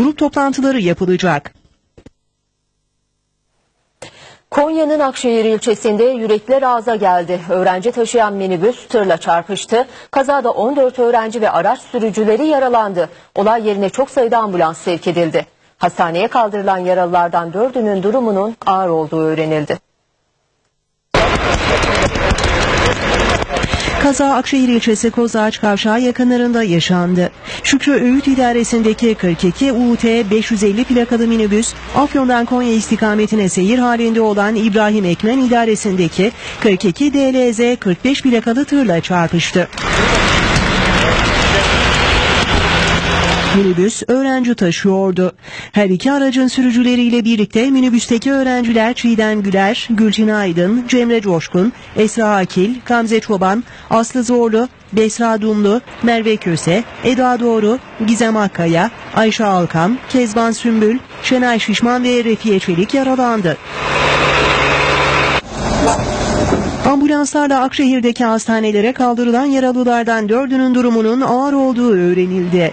grup toplantıları yapılacak. Konya'nın Akşehir ilçesinde yürekler ağza geldi. Öğrenci taşıyan minibüs tırla çarpıştı. Kazada 14 öğrenci ve araç sürücüleri yaralandı. Olay yerine çok sayıda ambulans sevk edildi. Hastaneye kaldırılan yaralılardan dördünün durumunun ağır olduğu öğrenildi. Kaza Akşehir ilçesi Kozağaç Kavşağı yakınlarında yaşandı. Şükrü Öğüt İdaresi'ndeki 42 UT 550 plakalı minibüs Afyon'dan Konya istikametine seyir halinde olan İbrahim Ekmen İdaresi'ndeki 42 DLZ 45 plakalı tırla çarpıştı. Minibüs öğrenci taşıyordu. Her iki aracın sürücüleriyle birlikte minibüsteki öğrenciler Çiğdem Güler, Gülçin Aydın, Cemre Coşkun, Esra Akil, Gamze Çoban, Aslı Zorlu, Besra Dumlu, Merve Köse, Eda Doğru, Gizem Akkaya, Ayşe Alkan, Kezban Sümbül, Şenay Şişman ve Refiye Çelik yaralandı. Ambulanslarla Akşehir'deki hastanelere kaldırılan yaralılardan dördünün durumunun ağır olduğu öğrenildi.